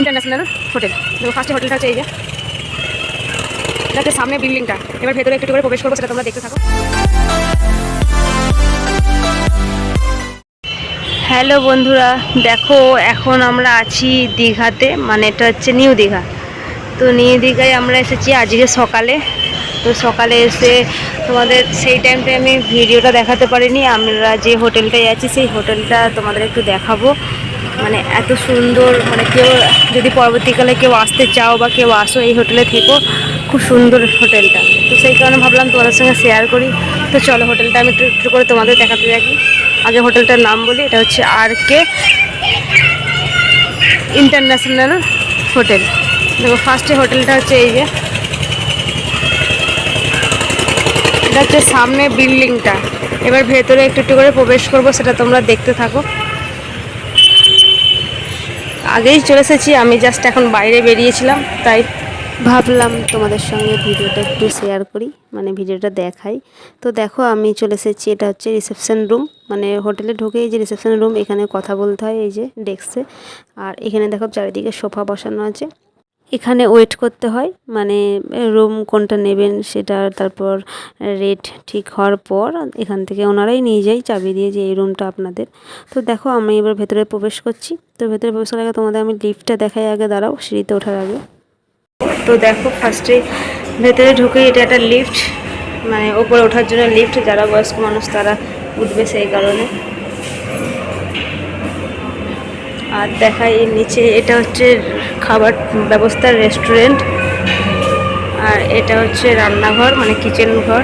International hotel দেখো ফার্স্টে হোটেলটা হচ্ছে এই যে। এটা হচ্ছে সামনে বিল্ডিংটা এবার ভেতরে একটু করে প্রবেশ করব, সেটা তোমরা দেখতে থাকো। হ্যালো বন্ধুরা, দেখো, এখন আমরা আছি দীঘাতে মানে এটা হচ্ছে নিউ দীঘা। তো নিউ দীঘায় আমরা এসেছি আজকে সকালে। তো সকালে এসে তোমাদের সেই টাইমটায় আমি ভিডিওটা দেখাতে পারিনি। আমরা যে হোটেলটায় আছি, সেই হোটেলটা তোমাদের একটু দেখাবো। মানে এত সুন্দর মানে কেউ যদি পরবর্তীকালে কেউ আসতে চাও বা কেউ আসো এই হোটেলে থেকো, খুব সুন্দর হোটেলটা। তো সেই কারণে ভাবলাম তোমাদের সঙ্গে শেয়ার করি। তো চলো হোটেলটা আমি একটু একটু করে তোমাদের দেখাতে থাকি আগে হোটেলটার নাম বলি, এটা হচ্ছে আর কে ইন্টারন্যাশনাল হোটেল দেখো ফার্স্টে হোটেলটা হচ্ছে এই যে। এটা হচ্ছে সামনে বিল্ডিংটা এবার ভেতরে একটু একটু করে প্রবেশ করব, সেটা তোমরা দেখতে থাকো। আগেই চলে এসেছি, আমি জাস্ট এখন বাইরে বেরিয়েছিলাম, তাই ভাবলাম তোমাদের সঙ্গে ভিডিওটা একটু শেয়ার করি মানে ভিডিওটা দেখাই। তো দেখো, আমি চলে এসেছি, এটা হচ্ছে রিসেপশন রুম মানে হোটেলে ঢুকে এই যে রিসেপশন রুম এখানে কথা বলতে হয়, এই যে ডেস্কে আর এখানে দেখো চারিদিকে সোফা বসানো আছে। এখানে ওয়েট করতে হয়। মানে রুম কোনটা নেবেন সেটা তারপর রেট ঠিক হওয়ার পর এখান থেকে ওনারাই নিয়ে যায় চাবি দিয়ে যে এই রুমটা আপনাদের। তো দেখো, আমি এবার ভেতরে প্রবেশ করছি। তো ভেতরে প্রবেশ করার আগে তোমাদের আমি লিফটটা দেখাই আগে, দাঁড়াও, সিঁড়িতে ওঠার আগে। তো দেখো ফার্স্টে ভেতরে ঢুকে এটা একটা লিফট মানে ওপরে ওঠার জন্য লিফট যারা বয়স্ক মানুষ তারা উঠবে সেই কারণে। আর দেখাই এর নিচে, এটা হচ্ছে খাবার ব্যবস্থার রেস্টুরেন্ট। আর এটা হচ্ছে রান্নাঘর মানে কিচেন ঘর।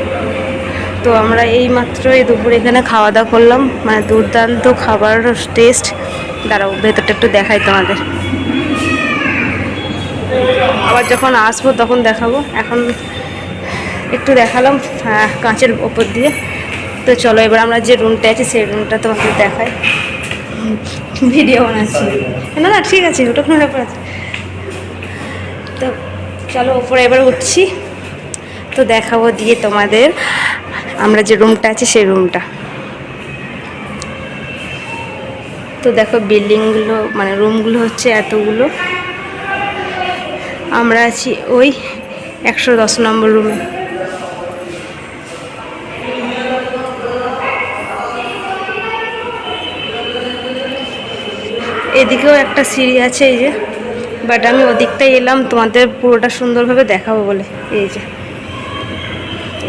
তো আমরা এই মাত্র এই দুপুরে এখানে খাওয়া দাওয়া করলাম। মানে দুর্দান্ত খাবার টেস্ট দাঁড়াও ভেতরটা একটু দেখাই তোমাদের। আবার যখন আসব তখন দেখাবো। এখন একটু দেখালাম আহ, কাঁচের ওপর দিয়ে। তো চলো এবার আমরা যে রুমটা আছি সেই রুমটা তোমাদের দেখাই। ভিডিও বানাচ্ছি। না না ঠিক আছে ওটা কোনো ব্যাপার আছে। তো চলো ওপরে এবার উঠছি। তো দেখাবো, দিয়ে তোমাদের আমরা যে রুমটা আছে সেই রুমটা তো দেখো বিল্ডিংগুলো মানে রুমগুলো হচ্ছে এতগুলো। আমরা আছি ওই একশো দশ নম্বর রুমে এদিকেও একটা সিঁড়ি আছে, এই যে। বাট আমি ওদিকটাই এলাম, তোমাদের পুরোটা সুন্দরভাবে দেখাবো বলে। এই যে।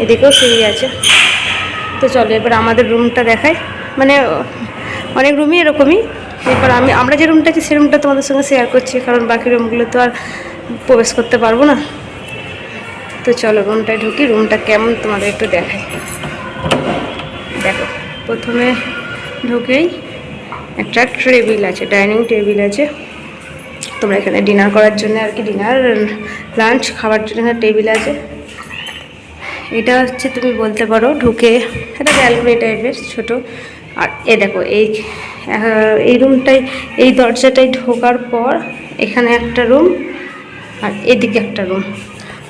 এদিকেও সিঁড়ি আছে। তো চলো, এবার আমাদের রুমটা দেখাই। মানে অনেক রুমই এরকমই। এবার আমি, আমরা যে রুমটা আছি, সে রুমটা তোমাদের সঙ্গে শেয়ার করছি, কারণ বাকি রুমগুলো তো আর প্রবেশ করতে পারব না। তো চলো রুমটায় ঢুকি রুমটা কেমন তোমাদের একটু দেখাই। দেখো, প্রথমে ঢুকেই একটা টেবিল আছে ডাইনিং টেবিল আছে। তোমরা এখানে ডিনার করার জন্য আর কি ডিনার লাঞ্চ খাবার জন্য এখানে টেবিল আছে। এটা হচ্ছে তুমি বলতে পারো ঢুকে একটা ব্যালকনি টাইপের ছোট। আর এ দেখো, এই এই রুমটাই এই দরজাটাই ঢোকার পর এখানে একটা রুম আর এদিকে একটা রুম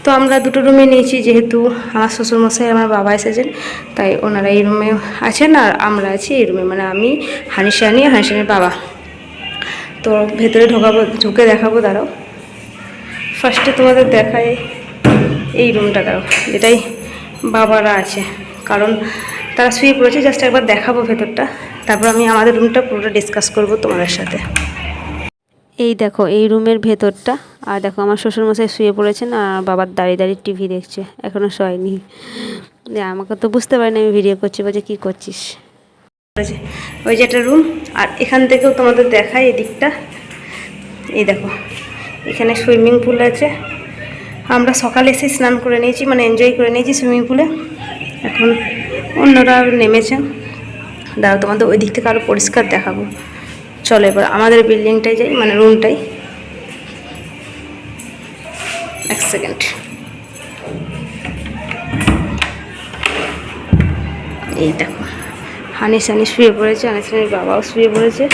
তো আমরা দুটো রুমে নিয়েছি, যেহেতু আমার শ্বশুরমশাই আমার বাবা এসেছেন, তাই ওনারা এই রুমে আছেন আর আমরা আছি এই রুমে মানে আমি হানিশানি হানিশানির বাবা। তো ভেতরে ঢোকাবো, ঢুকে দেখাবো, দাঁড়াও। ফার্স্টে তোমাদের দেখায় এই রুমটা দাঁড়াও। যেটাই বাবারা আছে। কারণ তারা শুয়ে পড়েছে জাস্ট একবার দেখাবো ভেতরটা। তারপর আমি আমাদের রুমটা পুরোটা ডিসকাস করব তোমাদের সাথে। এই দেখো, এই রুমের ভেতরটা। আর দেখো, আমার শ্বশুরমশাই শুয়ে পড়েছেন আর বাবার দাঁড়িয়ে দাঁড়িয়ে টিভি দেখছে। এখনও শোয়নি আমাকে তো বুঝতে পারিনি আমি ভিডিও করছি, বলছে, কী করছিস? ওই যে একটা রুম আর এখান থেকেও তোমাদের দেখায় এই দিকটা এই দেখো, এখানে সুইমিং পুল আছে। আমরা সকালে এসে স্নান করে নিয়েছি মানে এনজয় করে নিয়েছি সুইমিং পুলে এখন অন্যরা নেমেছে। দাঁড়াও, তোমাদের ওই দিক থেকে আরও পরিষ্কার দেখাবো। চলো এবার আমাদের বিল্ডিংটাই যাই মানে রুমটাই এক সেকেন্ড এই দেখো। হানি সানি শুয়ে পড়েছে, হানি সানির বাবাও শুয়ে পড়েছে।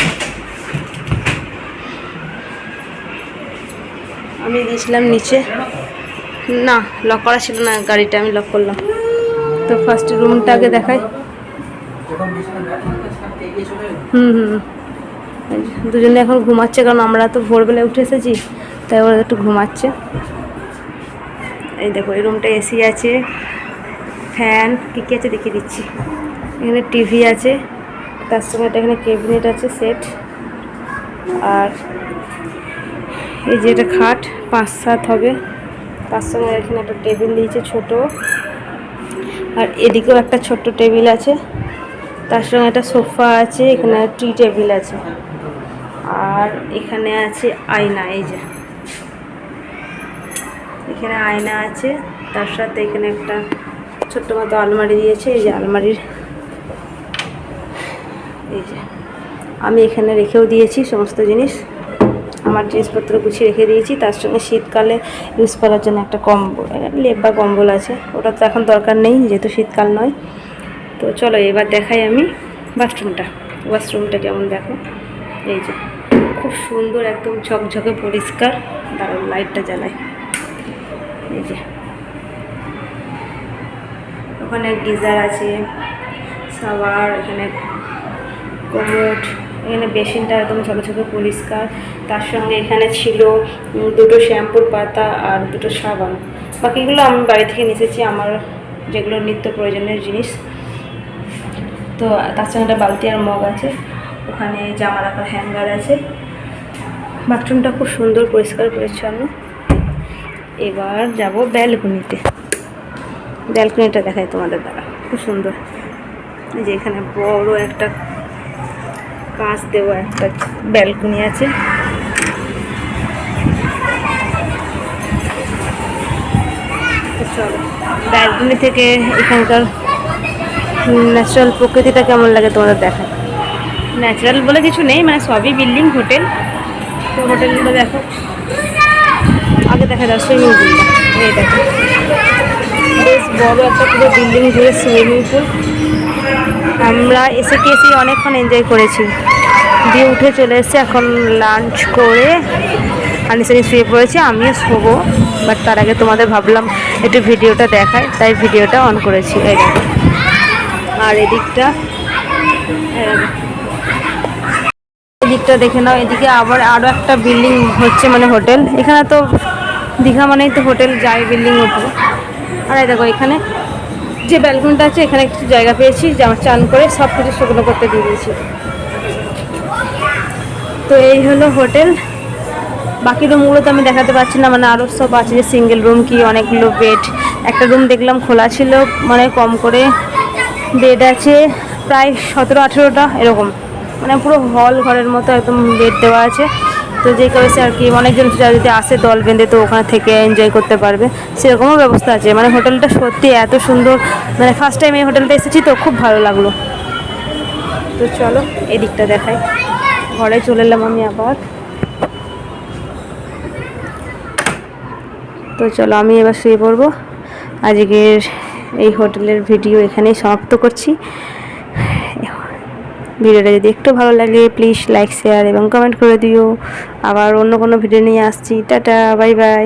আমি গিয়েছিলাম নিচে। না লক করা ছিল না, গাড়িটা আমি লক করলাম। তো ফার্স্ট রুমটা আগে দেখাই। হুম হুম দুজনে এখন ঘুমাচ্ছে, কারণ আমরা তো ভোরবেলা উঠে এসেছি, তাই ওরা একটু ঘুমাচ্ছে। এই দেখো, এই রুমটা এসি আছে। ফ্যান কী কী আছে দেখিয়ে দিচ্ছি। এখানে টিভি আছে, তার সঙ্গে একটা এখানে ক্যাবিনেট আছে, সেট। আর এই যে এটা খাট, পাঁচ সাত হবে। তার সঙ্গে এখানে একটা টেবিল দিয়েছে ছোট। আর এদিকেও একটা ছোট্ট টেবিল আছে। তার সঙ্গে একটা সোফা আছে, এখানে টি টেবিল আছে। আর এখানে আছে আয়না, এই যে। এখানে আয়না আছে, তার সাথে এখানে একটা ছোট্ট মতো আলমারি দিয়েছে। এই যে আলমারির এই যে, আমি এখানে রেখেও দিয়েছি সমস্ত জিনিস। আমার জিনিসপত্র গুছিয়ে রেখে দিয়েছি। তার সঙ্গে শীতকালে ইউজ করার জন্য একটা কম্বল লেপ বা কম্বল আছে। ওটা তো এখন দরকার নেই, যেহেতু শীতকাল নয়। তো চলো এবার দেখাই আমি বাথরুমটা। ওয়াশরুমটা কেমন দেখো? এই যে, খুব সুন্দর, একদম ঝকঝকে পরিষ্কার। দারুণ লাইটটা জ্বালায়। এই যে, ওখানে গিজার আছে সাওয়ার এখানে কোমোট, এখানে বেসিনটা একদম ছোটো ছোটো পরিষ্কার। তার সঙ্গে এখানে ছিল দুটো শ্যাম্পুর পাতা আর দুটো সাবান। বাকিগুলো আমি বাড়ি থেকে নিয়ে এসেছি, আমার যেগুলো নিত্য প্রয়োজনীয় জিনিস। তো তার সঙ্গে একটা বালতি আর মগ আছে, ওখানে জামা রাখার হ্যাঙ্গার আছে। বাথরুমটা খুব সুন্দর, পরিষ্কার, পরিচ্ছন্ন। এবার যাব ব্যালকনিতে। ব্যালকনিটা দেখাই তোমাদের দ্বারা, খুব সুন্দর। যে এখানে বড় একটা কাঁচ দেওয়া একটা ব্যালকনি আছে। ব্যালকনি থেকে এখানকার ন্যাচারাল প্রকৃতিটা কেমন লাগে তোমাদের দেখায় ন্যাচারাল বলে কিছু নেই মানে সবই বিল্ডিং হোটেল তো হোটেলগুলো দেখো। আগে দেখা যায় সুইমিং পুলটা এই দেখো। বেশ বড় একটা পুরো বিল্ডিং জুড়ে সুইমিং পুল আমরা এসে এসে অনেকক্ষণ এনজয় করেছি। দিয়ে উঠে চলে এসেছি, এখন লাঞ্চ করে আনিসে শুয়ে পড়েছি, আমিও শোবো। বাট তার আগে তোমাদের ভাবলাম একটু ভিডিওটা দেখায় তাই ভিডিওটা অন করেছি আর এদিকটা এদিকটা দেখে নাও, এদিকে আবার আরও একটা বিল্ডিং হচ্ছে মানে হোটেল এখানে তো দীঘা মানেই তো হোটেল যায় বিল্ডিং উপরে। আর এই দেখো, এখানে যে ব্যালকনিটা আছে, এখানে কিছু জায়গা পেয়েছি, যে আমার চান করে সব কিছু শুকনো করতে দিয়ে দিয়েছি। তো এই হলো হোটেল। বাকি রুমগুলো তো আমি দেখাতে পারছি না মানে আরও সব আছে যে সিঙ্গেল রুম কি, অনেকগুলো বেড একটা রুম দেখলাম খোলা ছিল মানে কম করে বেড আছে, প্রায় সতেরো আঠেরোটা এরকম। মানে পুরো হল ঘরের মতো একদম বেড দেওয়া আছে। তো যে করেছে আর কি অনেকজন যারা যদি আসে দল বেঁধে তো ওখানে থেকে এনজয় করতে পারবে। সেরকমও ব্যবস্থা আছে। মানে হোটেলটা সত্যি এত সুন্দর। মানে ফার্স্ট টাইম এই হোটেলটা এসেছি তো খুব ভালো লাগল। তো চলো, এদিকটা দেখাই। ঘরে চলে এলাম আমি আবার। তো চলো, আমি এবার শুয়ে পড়ব। আজকের এই হোটেলের ভিডিও এখানেই সমাপ্ত করছি। ভিডিওটা যদি একটু ভালো লাগে প্লিজ লাইক শেয়ার এবং কমেন্ট করে দিও। আবার অন্য কোনো ভিডিও নিয়ে আসছি। Tata bye bye